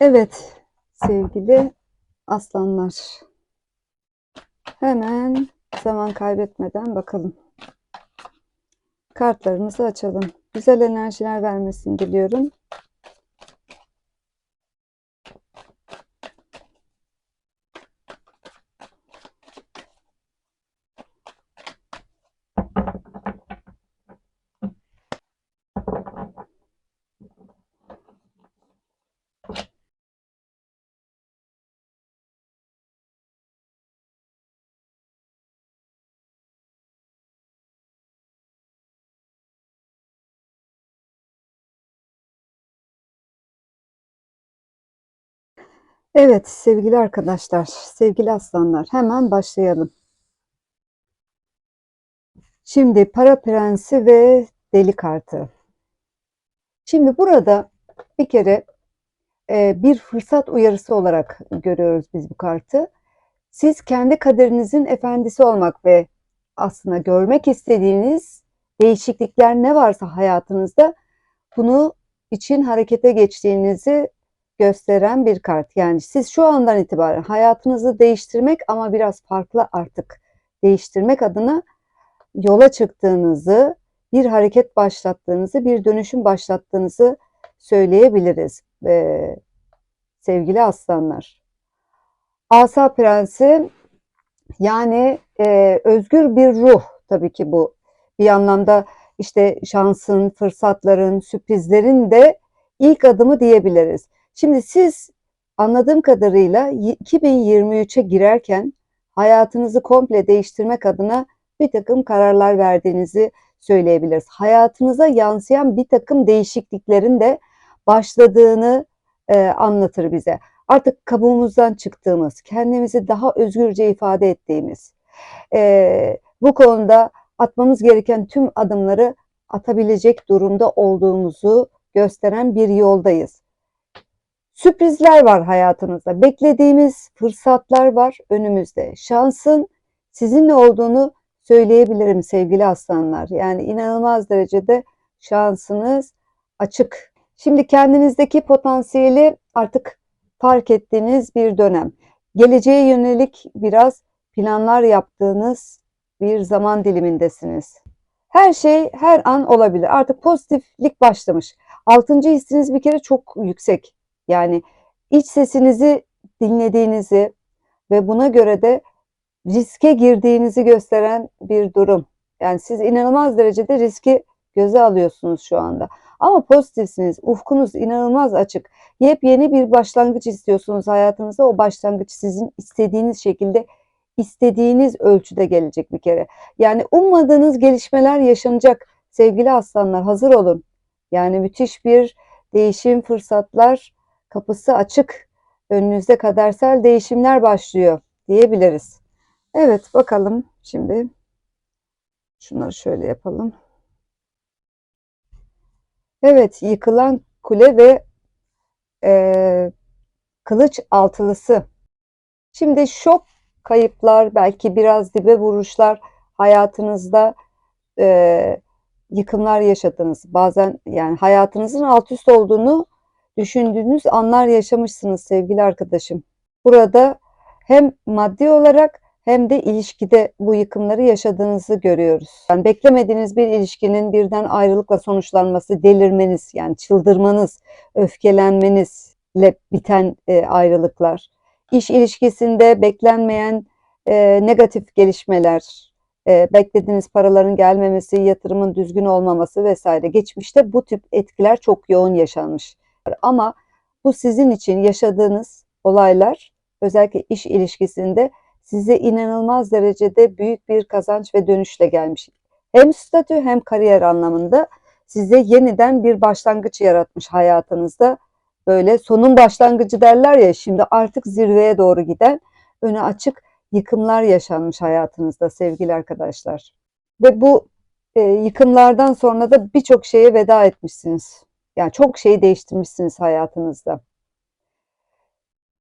Evet sevgili aslanlar. Hemen zaman kaybetmeden bakalım. Kartlarımızı açalım. Güzel enerjiler vermesini diliyorum. Evet sevgili arkadaşlar, sevgili aslanlar hemen başlayalım. Şimdi para prensi ve deli kartı. Şimdi burada bir kere e, bir fırsat uyarısı olarak görüyoruz biz bu kartı. Siz kendi kaderinizin efendisi olmak ve aslında görmek istediğiniz değişiklikler ne varsa hayatınızda bunu için harekete geçtiğinizi gösteren bir kart. Yani siz şu andan itibaren hayatınızı değiştirmek ama biraz farklı artık değiştirmek adına yola çıktığınızı, bir hareket başlattığınızı, bir dönüşüm başlattığınızı söyleyebiliriz ee, sevgili aslanlar. Asa Prensi yani e, özgür bir ruh tabii ki bu. Bir anlamda işte şansın, fırsatların, sürprizlerin de ilk adımı diyebiliriz. Şimdi siz anladığım kadarıyla 2023'e girerken hayatınızı komple değiştirmek adına bir takım kararlar verdiğinizi söyleyebiliriz. Hayatınıza yansıyan bir takım değişikliklerin de başladığını e, anlatır bize. Artık kabuğumuzdan çıktığımız, kendimizi daha özgürce ifade ettiğimiz, e, bu konuda atmamız gereken tüm adımları atabilecek durumda olduğumuzu gösteren bir yoldayız. Sürprizler var hayatınızda. Beklediğimiz fırsatlar var önümüzde. Şansın sizinle olduğunu söyleyebilirim sevgili aslanlar. Yani inanılmaz derecede şansınız açık. Şimdi kendinizdeki potansiyeli artık fark ettiğiniz bir dönem. Geleceğe yönelik biraz planlar yaptığınız bir zaman dilimindesiniz. Her şey her an olabilir. Artık pozitiflik başlamış. Altıncı hissiniz bir kere çok yüksek. Yani iç sesinizi dinlediğinizi ve buna göre de riske girdiğinizi gösteren bir durum. Yani siz inanılmaz derecede riski göze alıyorsunuz şu anda. Ama pozitifsiniz. Ufkunuz inanılmaz açık. Yepyeni bir başlangıç istiyorsunuz hayatınızda. O başlangıç sizin istediğiniz şekilde, istediğiniz ölçüde gelecek bir kere. Yani ummadığınız gelişmeler yaşanacak. Sevgili aslanlar hazır olun. Yani müthiş bir değişim, fırsatlar kapısı açık. Önünüzde kadersel değişimler başlıyor diyebiliriz. Evet bakalım şimdi şunları şöyle yapalım. Evet yıkılan kule ve e, kılıç altılısı. Şimdi şok kayıplar belki biraz dibe vuruşlar hayatınızda e, yıkımlar yaşadınız. Bazen yani hayatınızın alt üst olduğunu düşündüğünüz anlar yaşamışsınız sevgili arkadaşım. Burada hem maddi olarak hem de ilişkide bu yıkımları yaşadığınızı görüyoruz. Yani beklemediğiniz bir ilişkinin birden ayrılıkla sonuçlanması, delirmeniz yani çıldırmanız, öfkelenmenizle biten e, ayrılıklar. İş ilişkisinde beklenmeyen e, negatif gelişmeler, e, beklediğiniz paraların gelmemesi, yatırımın düzgün olmaması vesaire. Geçmişte bu tip etkiler çok yoğun yaşanmış. Ama bu sizin için yaşadığınız olaylar özellikle iş ilişkisinde size inanılmaz derecede büyük bir kazanç ve dönüşle gelmiş. Hem statü hem kariyer anlamında size yeniden bir başlangıç yaratmış hayatınızda. Böyle sonun başlangıcı derler ya şimdi artık zirveye doğru giden öne açık yıkımlar yaşanmış hayatınızda sevgili arkadaşlar. Ve bu e, yıkımlardan sonra da birçok şeye veda etmişsiniz. Yani çok şey değiştirmişsiniz hayatınızda.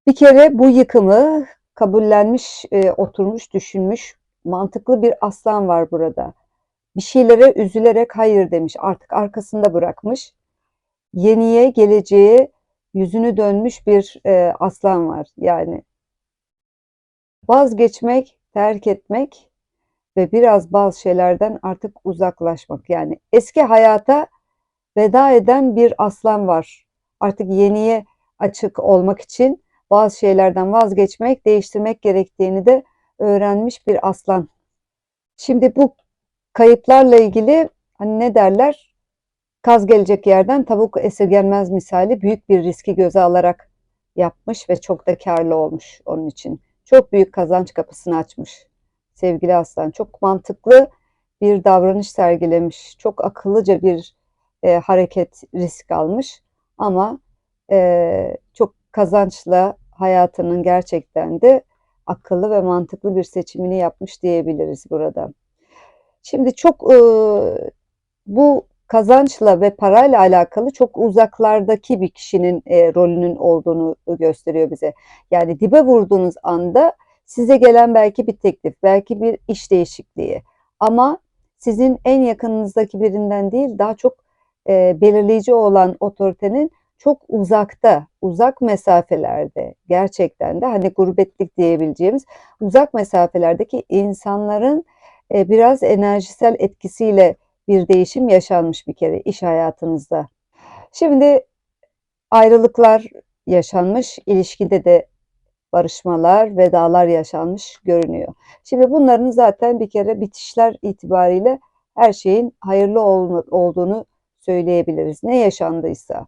Bir kere bu yıkımı kabullenmiş, e, oturmuş, düşünmüş, mantıklı bir aslan var burada. Bir şeylere üzülerek hayır demiş, artık arkasında bırakmış. Yeniye, geleceğe yüzünü dönmüş bir e, aslan var. Yani vazgeçmek, terk etmek ve biraz bazı şeylerden artık uzaklaşmak. Yani eski hayata veda eden bir aslan var. Artık yeniye açık olmak için bazı şeylerden vazgeçmek, değiştirmek gerektiğini de öğrenmiş bir aslan. Şimdi bu kayıplarla ilgili hani ne derler? Kaz gelecek yerden tavuk esirgenmez misali büyük bir riski göze alarak yapmış ve çok da karlı olmuş onun için. Çok büyük kazanç kapısını açmış sevgili aslan. Çok mantıklı bir davranış sergilemiş. Çok akıllıca bir e, hareket risk almış ama e, çok kazançla hayatının gerçekten de akıllı ve mantıklı bir seçimini yapmış diyebiliriz burada. Şimdi çok e, bu kazançla ve parayla alakalı çok uzaklardaki bir kişinin e, rolünün olduğunu gösteriyor bize. Yani dibe vurduğunuz anda size gelen belki bir teklif, belki bir iş değişikliği ama sizin en yakınınızdaki birinden değil daha çok e, belirleyici olan otoritenin çok uzakta, uzak mesafelerde gerçekten de hani gurbetlik diyebileceğimiz uzak mesafelerdeki insanların e, biraz enerjisel etkisiyle bir değişim yaşanmış bir kere iş hayatınızda. Şimdi ayrılıklar yaşanmış, ilişkide de barışmalar, vedalar yaşanmış görünüyor. Şimdi bunların zaten bir kere bitişler itibariyle her şeyin hayırlı olduğunu söyleyebiliriz. Ne yaşandıysa.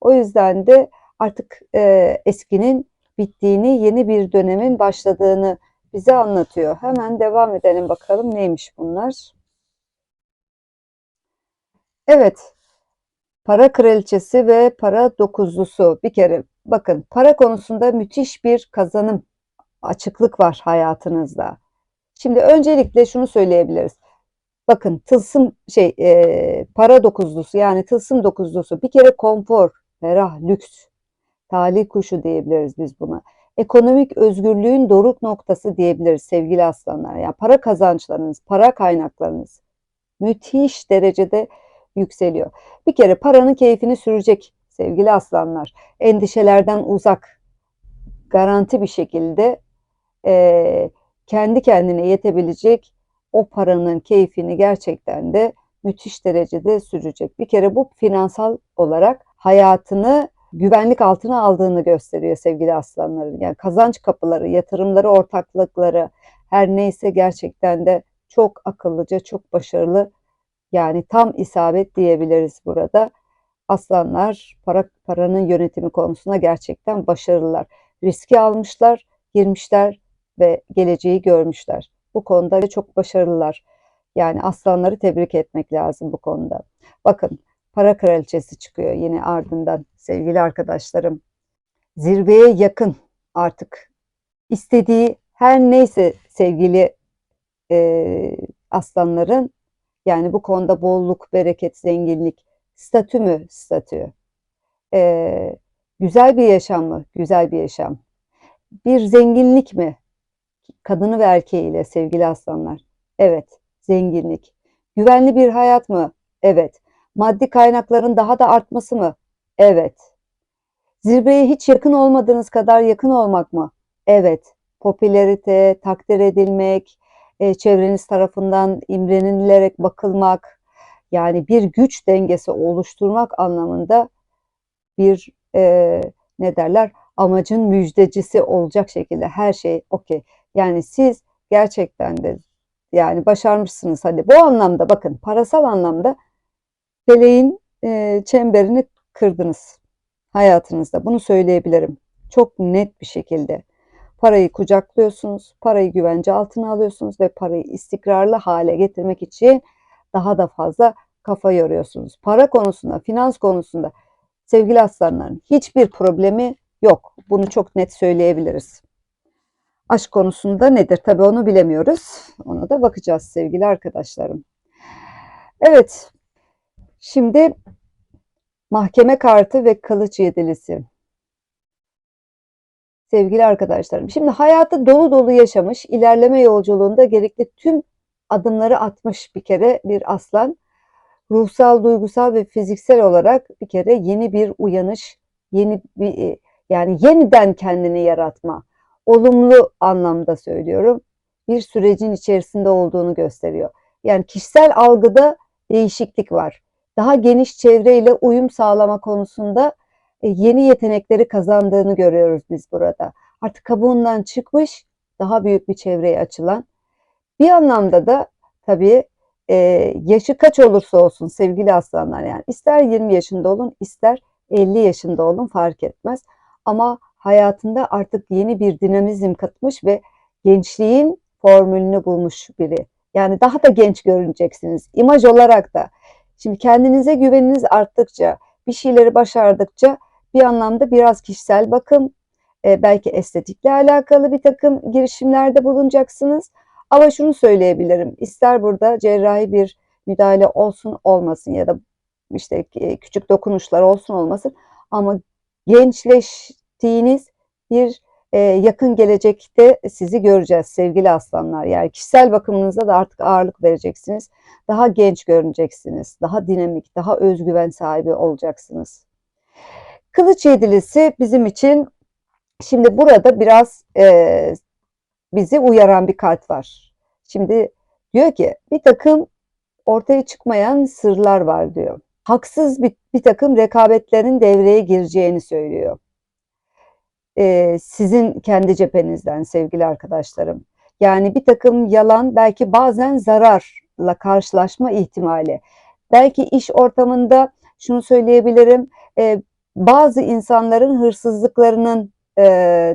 O yüzden de artık e, eskinin bittiğini, yeni bir dönemin başladığını bize anlatıyor. Hemen devam edelim bakalım neymiş bunlar. Evet, para kraliçesi ve para dokuzlusu. Bir kere bakın para konusunda müthiş bir kazanım, açıklık var hayatınızda. Şimdi öncelikle şunu söyleyebiliriz. Bakın tılsım şey e, para dokuzlusu yani tılsım dokuzlusu bir kere konfor, ferah, lüks, talih kuşu diyebiliriz biz buna. Ekonomik özgürlüğün doruk noktası diyebiliriz sevgili aslanlar. Yani para kazançlarınız, para kaynaklarınız müthiş derecede yükseliyor. Bir kere paranın keyfini sürecek sevgili aslanlar. Endişelerden uzak, garanti bir şekilde e, kendi kendine yetebilecek o paranın keyfini gerçekten de müthiş derecede sürecek. Bir kere bu finansal olarak hayatını güvenlik altına aldığını gösteriyor sevgili aslanların. Yani kazanç kapıları, yatırımları, ortaklıkları her neyse gerçekten de çok akıllıca, çok başarılı yani tam isabet diyebiliriz burada. Aslanlar para, paranın yönetimi konusunda gerçekten başarılılar. Riski almışlar, girmişler ve geleceği görmüşler. Bu konuda çok başarılılar. Yani aslanları tebrik etmek lazım bu konuda. Bakın para kraliçesi çıkıyor yine ardından sevgili arkadaşlarım. Zirveye yakın artık istediği her neyse sevgili e, aslanların yani bu konuda bolluk, bereket, zenginlik, statü mü statü? E, güzel bir yaşam mı? Güzel bir yaşam. Bir zenginlik mi? Kadını ve erkeğiyle sevgili aslanlar. Evet, zenginlik. Güvenli bir hayat mı? Evet. Maddi kaynakların daha da artması mı? Evet. Zirveye hiç yakın olmadığınız kadar yakın olmak mı? Evet. Popülerite, takdir edilmek, e, çevreniz tarafından imrenilerek bakılmak, yani bir güç dengesi oluşturmak anlamında bir e, ne derler amacın müjdecisi olacak şekilde her şey okey. Yani siz gerçekten de yani başarmışsınız hadi bu anlamda bakın parasal anlamda feleğin e, çemberini kırdınız hayatınızda. Bunu söyleyebilirim. Çok net bir şekilde. Parayı kucaklıyorsunuz, parayı güvence altına alıyorsunuz ve parayı istikrarlı hale getirmek için daha da fazla kafa yoruyorsunuz. Para konusunda, finans konusunda sevgili aslanların hiçbir problemi yok. Bunu çok net söyleyebiliriz. Aşk konusunda nedir? Tabii onu bilemiyoruz. Ona da bakacağız sevgili arkadaşlarım. Evet, Şimdi mahkeme kartı ve kılıç yedilisi. Sevgili arkadaşlarım, şimdi hayatı dolu dolu yaşamış, ilerleme yolculuğunda gerekli tüm adımları atmış bir kere bir aslan. Ruhsal, duygusal ve fiziksel olarak bir kere yeni bir uyanış yeni bir e, yani yeniden kendini yaratma, olumlu anlamda söylüyorum, bir sürecin içerisinde olduğunu gösteriyor. Yani kişisel algıda değişiklik var. Daha geniş çevreyle uyum sağlama konusunda e, yeni yetenekleri kazandığını görüyoruz biz burada. Artık kabuğundan çıkmış, daha büyük bir çevreye açılan. Bir anlamda da tabii e, yaşı kaç olursa olsun sevgili aslanlar yani ister 20 yaşında olun ister 50 yaşında olun fark etmez. Ama hayatında artık yeni bir dinamizm katmış ve gençliğin formülünü bulmuş biri. Yani daha da genç görüneceksiniz. İmaj olarak da. Şimdi kendinize güveniniz arttıkça, bir şeyleri başardıkça bir anlamda biraz kişisel bakım, e, belki estetikle alakalı bir takım girişimlerde bulunacaksınız. Ama şunu söyleyebilirim. İster burada cerrahi bir müdahale olsun olmasın ya da işte e, küçük dokunuşlar olsun olmasın ama gençleştiğiniz bir e, yakın gelecekte sizi göreceğiz sevgili aslanlar. Yani kişisel bakımınıza da artık ağırlık vereceksiniz. Daha genç görüneceksiniz. Daha dinamik, daha özgüven sahibi olacaksınız. Kılıç yedilisi bizim için şimdi burada biraz e, bizi uyaran bir kart var. Şimdi diyor ki bir takım ortaya çıkmayan sırlar var diyor. Haksız bir, bir takım rekabetlerin devreye gireceğini söylüyor. Ee, sizin kendi cephenizden sevgili arkadaşlarım. Yani bir takım yalan belki bazen zararla karşılaşma ihtimali. Belki iş ortamında şunu söyleyebilirim. E, bazı insanların hırsızlıklarının e,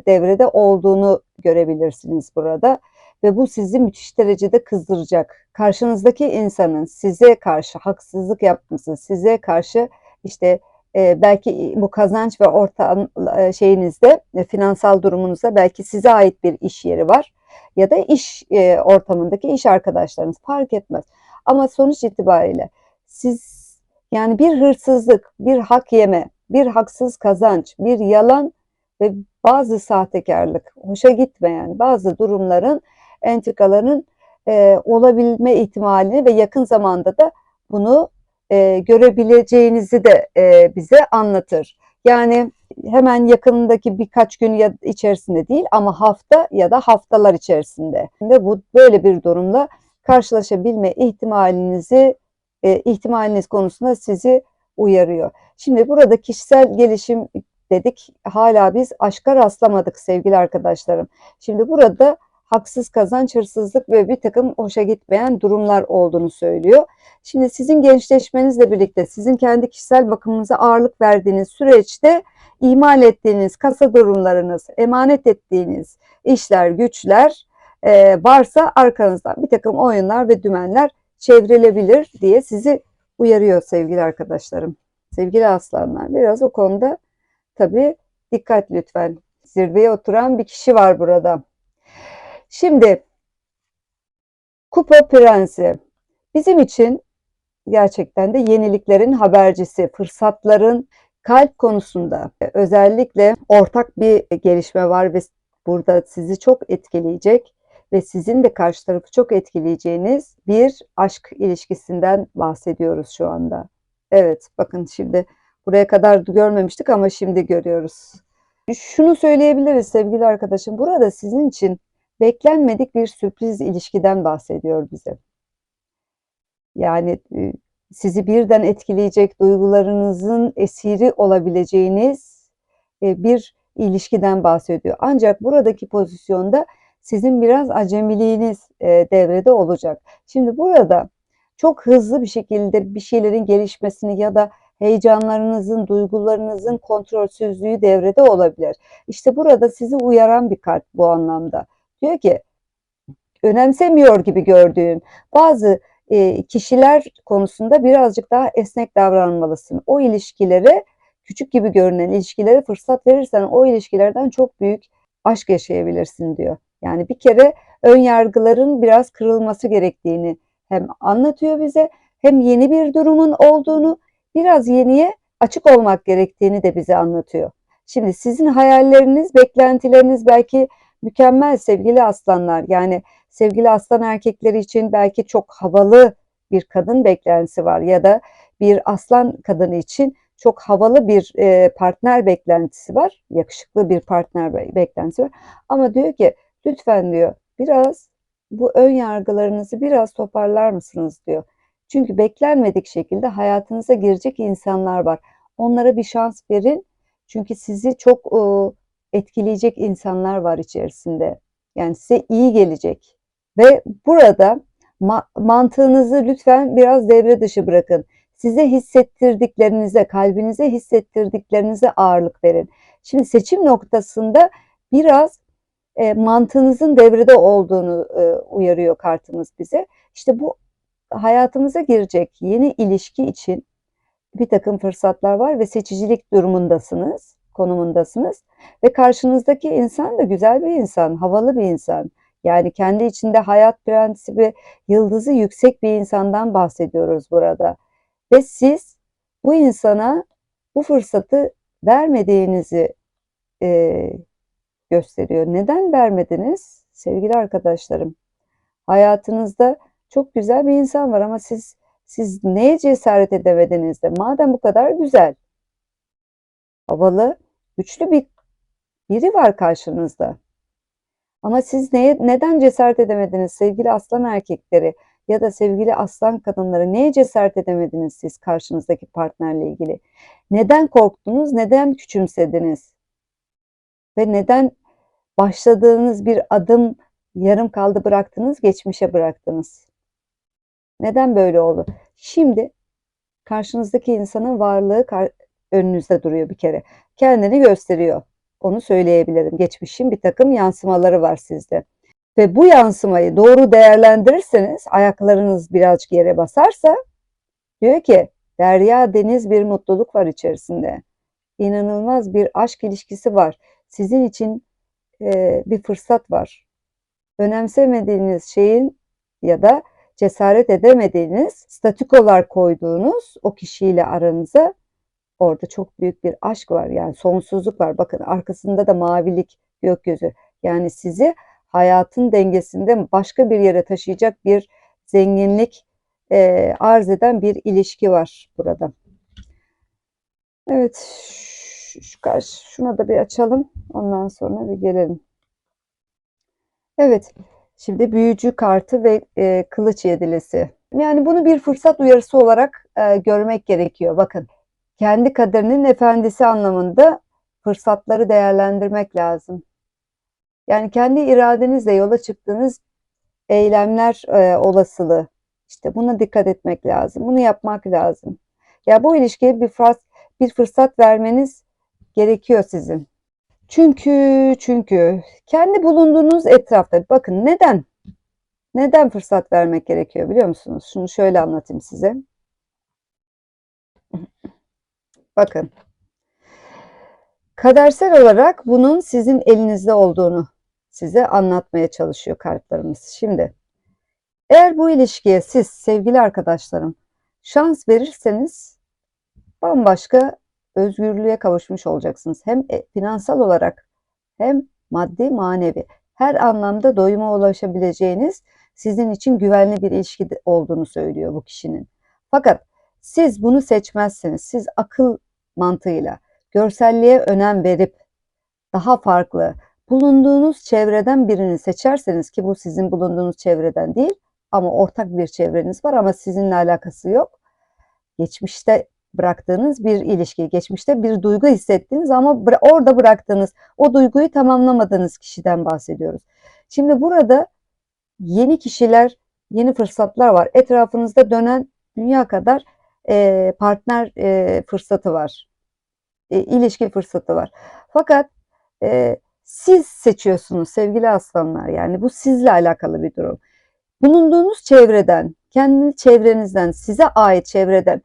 devrede olduğunu görebilirsiniz burada ve bu sizi müthiş derecede kızdıracak. Karşınızdaki insanın size karşı haksızlık yapması, size karşı işte e, belki bu kazanç ve orta e, şeyinizde, e, finansal durumunuzda belki size ait bir iş yeri var ya da iş e, ortamındaki iş arkadaşlarınız fark etmez. Ama sonuç itibariyle siz yani bir hırsızlık, bir hak yeme, bir haksız kazanç, bir yalan ve bazı sahtekarlık, hoşa gitmeyen bazı durumların entrikaların e, olabilme ihtimalini ve yakın zamanda da bunu e, görebileceğinizi de e, bize anlatır. Yani hemen yakınındaki birkaç gün ya içerisinde değil ama hafta ya da haftalar içerisinde de bu böyle bir durumla karşılaşabilme ihtimalinizi e, ihtimaliniz konusunda sizi uyarıyor. Şimdi burada kişisel gelişim dedik. Hala biz aşka rastlamadık sevgili arkadaşlarım. Şimdi burada haksız kazanç, hırsızlık ve bir takım hoşa gitmeyen durumlar olduğunu söylüyor. Şimdi sizin gençleşmenizle birlikte sizin kendi kişisel bakımınıza ağırlık verdiğiniz süreçte ihmal ettiğiniz kasa durumlarınız, emanet ettiğiniz işler, güçler e, varsa arkanızdan bir takım oyunlar ve dümenler çevrilebilir diye sizi uyarıyor sevgili arkadaşlarım. Sevgili aslanlar biraz o konuda tabii dikkat lütfen. Zirveye oturan bir kişi var burada. Şimdi Kupa Prensi bizim için gerçekten de yeniliklerin habercisi, fırsatların kalp konusunda özellikle ortak bir gelişme var ve burada sizi çok etkileyecek ve sizin de karşı tarafı çok etkileyeceğiniz bir aşk ilişkisinden bahsediyoruz şu anda. Evet bakın şimdi buraya kadar görmemiştik ama şimdi görüyoruz. Şunu söyleyebiliriz sevgili arkadaşım. Burada sizin için beklenmedik bir sürpriz ilişkiden bahsediyor bize. Yani e, sizi birden etkileyecek duygularınızın esiri olabileceğiniz e, bir ilişkiden bahsediyor. Ancak buradaki pozisyonda sizin biraz acemiliğiniz e, devrede olacak. Şimdi burada çok hızlı bir şekilde bir şeylerin gelişmesini ya da heyecanlarınızın, duygularınızın kontrolsüzlüğü devrede olabilir. İşte burada sizi uyaran bir kart bu anlamda. Diyor ki önemsemiyor gibi gördüğün bazı e, kişiler konusunda birazcık daha esnek davranmalısın. O ilişkilere küçük gibi görünen ilişkilere fırsat verirsen o ilişkilerden çok büyük aşk yaşayabilirsin diyor. Yani bir kere ön yargıların biraz kırılması gerektiğini hem anlatıyor bize hem yeni bir durumun olduğunu biraz yeniye açık olmak gerektiğini de bize anlatıyor. Şimdi sizin hayalleriniz, beklentileriniz belki mükemmel sevgili aslanlar. Yani sevgili aslan erkekleri için belki çok havalı bir kadın beklentisi var ya da bir aslan kadını için çok havalı bir e, partner beklentisi var. Yakışıklı bir partner be- beklentisi var. Ama diyor ki lütfen diyor biraz bu ön yargılarınızı biraz toparlar mısınız diyor. Çünkü beklenmedik şekilde hayatınıza girecek insanlar var. Onlara bir şans verin. Çünkü sizi çok e, etkileyecek insanlar var içerisinde. Yani size iyi gelecek. Ve burada ma- mantığınızı lütfen biraz devre dışı bırakın. Size hissettirdiklerinize, kalbinize hissettirdiklerinize ağırlık verin. Şimdi seçim noktasında biraz e, mantığınızın devrede olduğunu e, uyarıyor kartımız bize. İşte bu hayatımıza girecek yeni ilişki için bir takım fırsatlar var ve seçicilik durumundasınız, konumundasınız. Ve karşınızdaki insan da güzel bir insan, havalı bir insan. Yani kendi içinde hayat prensibi, yıldızı yüksek bir insandan bahsediyoruz burada. Ve siz bu insana bu fırsatı vermediğinizi e, gösteriyor. Neden vermediniz sevgili arkadaşlarım? Hayatınızda çok güzel bir insan var ama siz siz neye cesaret edemediniz de madem bu kadar güzel, havalı, güçlü bir biri var karşınızda. Ama siz neye, neden cesaret edemediniz sevgili aslan erkekleri ya da sevgili aslan kadınları neye cesaret edemediniz siz karşınızdaki partnerle ilgili? Neden korktunuz? Neden küçümsediniz? Ve neden başladığınız bir adım yarım kaldı bıraktınız, geçmişe bıraktınız? Neden böyle oldu? Şimdi karşınızdaki insanın varlığı önünüzde duruyor bir kere. Kendini gösteriyor. Onu söyleyebilirim. Geçmişin bir takım yansımaları var sizde. Ve bu yansımayı doğru değerlendirirseniz, ayaklarınız birazcık yere basarsa, diyor ki derya deniz bir mutluluk var içerisinde. İnanılmaz bir aşk ilişkisi var. Sizin için e, bir fırsat var. Önemsemediğiniz şeyin ya da cesaret edemediğiniz, statükolar koyduğunuz o kişiyle aranıza orada çok büyük bir aşk var. Yani sonsuzluk var. Bakın arkasında da mavilik, gökyüzü. Yani sizi hayatın dengesinde başka bir yere taşıyacak bir zenginlik e, arz eden bir ilişki var burada. Evet, şu, karşı, şuna da bir açalım. Ondan sonra bir gelelim. Evet, şimdi büyücü kartı ve e, kılıç yedilisi. Yani bunu bir fırsat uyarısı olarak e, görmek gerekiyor. Bakın, kendi kaderinin efendisi anlamında fırsatları değerlendirmek lazım. Yani kendi iradenizle yola çıktığınız eylemler e, olasılığı. İşte buna dikkat etmek lazım. Bunu yapmak lazım. Ya bu ilişkiye bir fırsat, bir fırsat vermeniz gerekiyor sizin. Çünkü çünkü kendi bulunduğunuz etrafta bakın neden neden fırsat vermek gerekiyor biliyor musunuz? Şunu şöyle anlatayım size. Bakın. Kadersel olarak bunun sizin elinizde olduğunu size anlatmaya çalışıyor kartlarımız. Şimdi eğer bu ilişkiye siz sevgili arkadaşlarım şans verirseniz bambaşka özgürlüğe kavuşmuş olacaksınız. Hem e, finansal olarak hem maddi manevi her anlamda doyuma ulaşabileceğiniz sizin için güvenli bir ilişki olduğunu söylüyor bu kişinin. Fakat siz bunu seçmezseniz, siz akıl mantığıyla görselliğe önem verip daha farklı bulunduğunuz çevreden birini seçerseniz ki bu sizin bulunduğunuz çevreden değil ama ortak bir çevreniz var ama sizinle alakası yok. Geçmişte bıraktığınız bir ilişki, geçmişte bir duygu hissettiniz ama orada bıraktığınız, o duyguyu tamamlamadığınız kişiden bahsediyoruz. Şimdi burada yeni kişiler, yeni fırsatlar var. Etrafınızda dönen dünya kadar e, partner e, fırsatı var. E, ilişki fırsatı var. Fakat e, siz seçiyorsunuz sevgili aslanlar. Yani bu sizle alakalı bir durum. Bulunduğunuz çevreden, kendi çevrenizden, size ait çevreden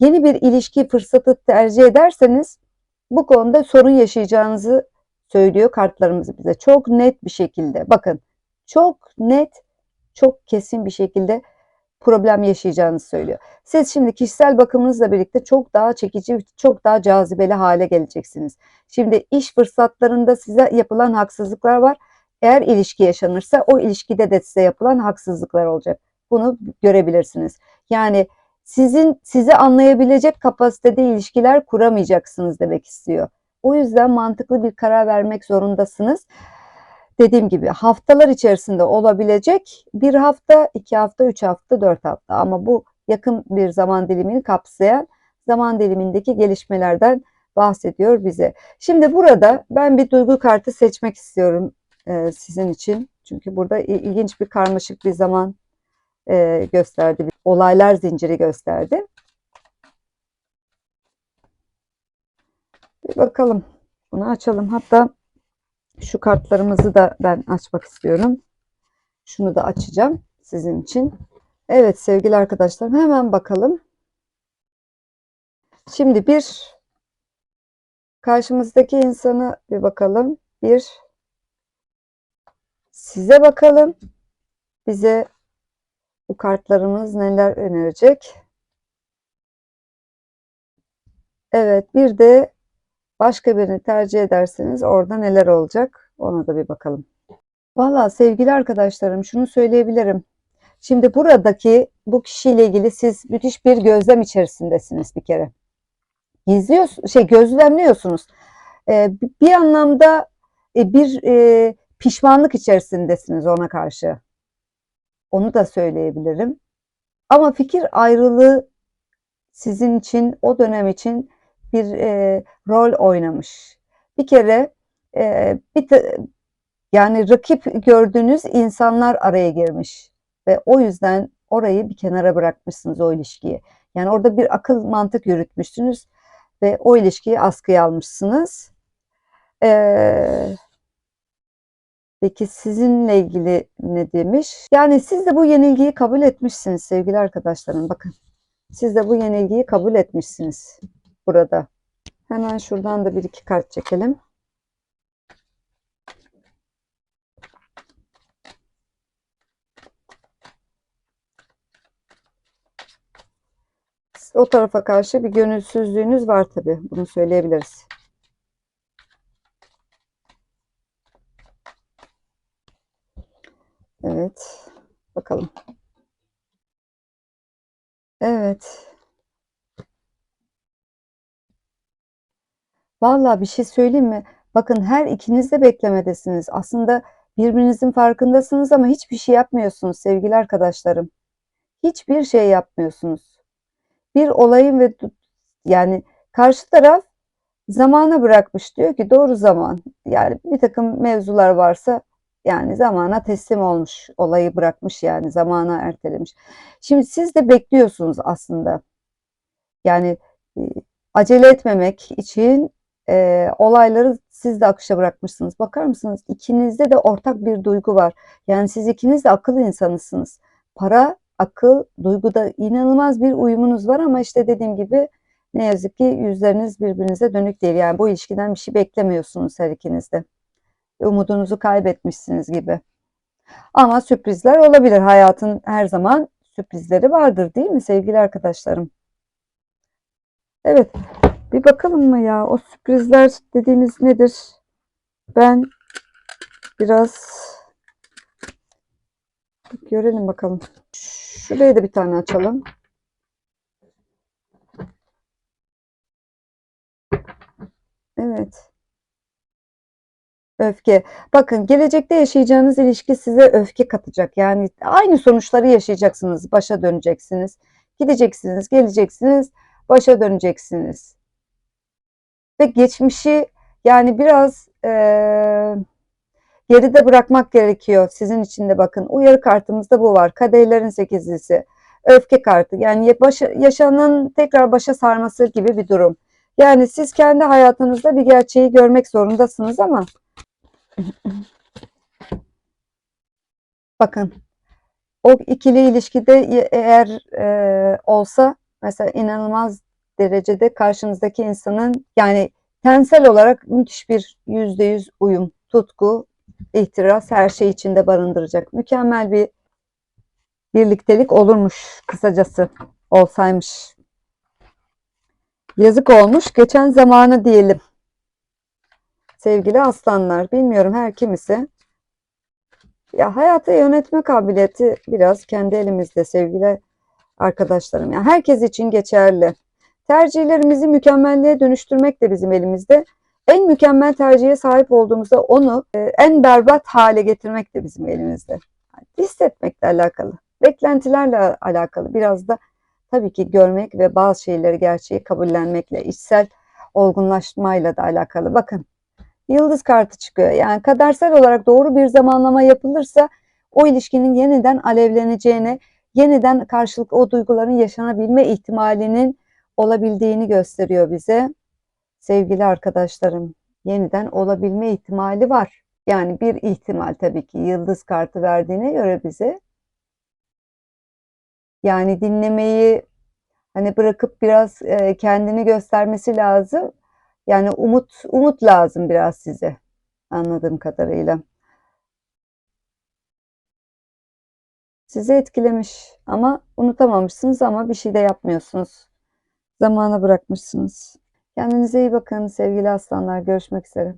yeni bir ilişki fırsatı tercih ederseniz bu konuda sorun yaşayacağınızı söylüyor kartlarımız bize. Çok net bir şekilde. Bakın çok net, çok kesin bir şekilde problem yaşayacağınızı söylüyor. Siz şimdi kişisel bakımınızla birlikte çok daha çekici, çok daha cazibeli hale geleceksiniz. Şimdi iş fırsatlarında size yapılan haksızlıklar var. Eğer ilişki yaşanırsa o ilişkide de size yapılan haksızlıklar olacak. Bunu görebilirsiniz. Yani sizin sizi anlayabilecek kapasitede ilişkiler kuramayacaksınız demek istiyor. O yüzden mantıklı bir karar vermek zorundasınız. Dediğim gibi haftalar içerisinde olabilecek bir hafta, iki hafta, üç hafta, dört hafta ama bu yakın bir zaman dilimini kapsayan zaman dilimindeki gelişmelerden bahsediyor bize. Şimdi burada ben bir duygu kartı seçmek istiyorum e, sizin için. Çünkü burada il- ilginç bir karmaşık bir zaman e, gösterdi. Bir olaylar zinciri gösterdi. Bir bakalım. Bunu açalım. Hatta şu kartlarımızı da ben açmak istiyorum. Şunu da açacağım sizin için. Evet sevgili arkadaşlarım hemen bakalım. Şimdi bir karşımızdaki insanı bir bakalım. Bir size bakalım. Bize bu kartlarımız neler önerecek? Evet, bir de başka birini tercih ederseniz orada neler olacak? Ona da bir bakalım. Valla sevgili arkadaşlarım şunu söyleyebilirim. Şimdi buradaki bu kişiyle ilgili siz müthiş bir gözlem içerisindesiniz bir kere. İzliyorsunuz, şey gözlemliyorsunuz. Ee, bir anlamda e, bir e, pişmanlık içerisindesiniz ona karşı. Onu da söyleyebilirim. Ama fikir ayrılığı sizin için o dönem için bir e, rol oynamış. Bir kere e, bir yani rakip gördüğünüz insanlar araya girmiş ve o yüzden orayı bir kenara bırakmışsınız o ilişkiyi. Yani orada bir akıl mantık yürütmüşsünüz ve o ilişkiyi askıya almışsınız. Ee, peki sizinle ilgili ne demiş? Yani siz de bu yenilgiyi kabul etmişsiniz sevgili arkadaşlarım. Bakın siz de bu yenilgiyi kabul etmişsiniz burada. Hemen şuradan da bir iki kart çekelim. O tarafa karşı bir gönülsüzlüğünüz var tabii. Bunu söyleyebiliriz. Evet. Bakalım. Evet. Vallahi bir şey söyleyeyim mi? Bakın her ikiniz de beklemedesiniz. Aslında birbirinizin farkındasınız ama hiçbir şey yapmıyorsunuz sevgili arkadaşlarım. Hiçbir şey yapmıyorsunuz. Bir olayın ve yani karşı taraf zamana bırakmış diyor ki doğru zaman. Yani bir takım mevzular varsa yani zamana teslim olmuş, olayı bırakmış yani zamana ertelemiş. Şimdi siz de bekliyorsunuz aslında. Yani acele etmemek için e, olayları siz de akışa bırakmışsınız. Bakar mısınız? İkinizde de ortak bir duygu var. Yani siz ikiniz de akıl insanısınız. Para, akıl, duyguda inanılmaz bir uyumunuz var ama işte dediğim gibi ne yazık ki yüzleriniz birbirinize dönük değil. Yani bu ilişkiden bir şey beklemiyorsunuz her ikiniz de. Umudunuzu kaybetmişsiniz gibi. Ama sürprizler olabilir. Hayatın her zaman sürprizleri vardır değil mi sevgili arkadaşlarım? Evet. Bir bakalım mı ya? O sürprizler dediğimiz nedir? Ben biraz görelim bakalım. Şuraya da bir tane açalım. Evet. Öfke. Bakın gelecekte yaşayacağınız ilişki size öfke katacak. Yani aynı sonuçları yaşayacaksınız. Başa döneceksiniz. Gideceksiniz, geleceksiniz, başa döneceksiniz. Ve geçmişi yani biraz e, geride bırakmak gerekiyor. Sizin için de bakın. Uyarı kartımızda bu var. Kadehlerin sekizlisi. Öfke kartı. Yani başa, yaşanan tekrar başa sarması gibi bir durum. Yani siz kendi hayatınızda bir gerçeği görmek zorundasınız ama bakın o ikili ilişkide eğer e, olsa mesela inanılmaz derecede karşınızdaki insanın yani tensel olarak müthiş bir yüzde yüz uyum, tutku, ihtiras her şey içinde barındıracak. Mükemmel bir birliktelik olurmuş kısacası olsaymış. Yazık olmuş. Geçen zamanı diyelim. Sevgili aslanlar, bilmiyorum her kimisi. Ya hayatı yönetme kabiliyeti biraz kendi elimizde sevgili arkadaşlarım. Yani herkes için geçerli. Tercihlerimizi mükemmelliğe dönüştürmek de bizim elimizde. En mükemmel tercihe sahip olduğumuzda onu e, en berbat hale getirmek de bizim elimizde. Yani hissetmekle alakalı, beklentilerle alakalı biraz da tabii ki görmek ve bazı şeyleri gerçeği kabullenmekle, içsel olgunlaşmayla da alakalı. Bakın yıldız kartı çıkıyor. Yani kadersel olarak doğru bir zamanlama yapılırsa o ilişkinin yeniden alevleneceğini, yeniden karşılık o duyguların yaşanabilme ihtimalinin olabildiğini gösteriyor bize. Sevgili arkadaşlarım, yeniden olabilme ihtimali var. Yani bir ihtimal tabii ki yıldız kartı verdiğine göre bize. Yani dinlemeyi hani bırakıp biraz e, kendini göstermesi lazım. Yani umut umut lazım biraz size anladığım kadarıyla. Sizi etkilemiş ama unutamamışsınız ama bir şey de yapmıyorsunuz. Zamana bırakmışsınız. Kendinize iyi bakın sevgili aslanlar. Görüşmek üzere.